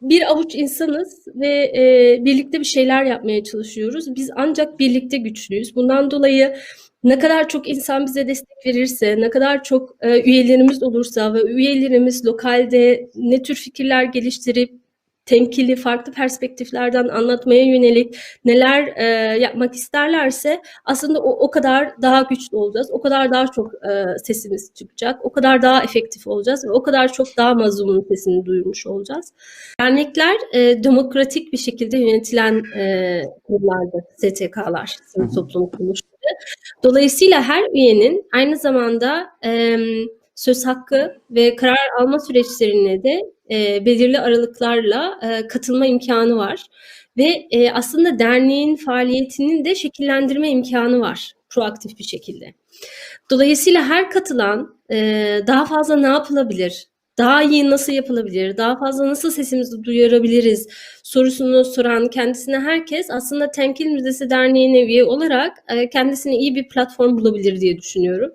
bir avuç insanız ve e, birlikte bir şeyler yapmaya çalışıyoruz. Biz ancak birlikte güçlüyüz. Bundan dolayı ne kadar çok insan bize destek verirse, ne kadar çok e, üyelerimiz olursa ve üyelerimiz lokalde ne tür fikirler geliştirip temkili, farklı perspektiflerden anlatmaya yönelik neler e, yapmak isterlerse aslında o, o kadar daha güçlü olacağız. O kadar daha çok e, sesimiz çıkacak. O kadar daha efektif olacağız ve o kadar çok daha mazlumun sesini duyurmuş olacağız. Dernekler e, demokratik bir şekilde yönetilen e, kurumlardır, STK'lar, sivil toplum kuruluşları. Dolayısıyla her üyenin aynı zamanda e, söz hakkı ve karar alma süreçlerine de e, belirli aralıklarla e, katılma imkanı var. Ve e, aslında derneğin faaliyetinin de şekillendirme imkanı var proaktif bir şekilde. Dolayısıyla her katılan e, daha fazla ne yapılabilir, daha iyi nasıl yapılabilir, daha fazla nasıl sesimizi duyurabiliriz sorusunu soran kendisine herkes aslında Temkil Müzesi Derneği'ne üye olarak e, kendisine iyi bir platform bulabilir diye düşünüyorum.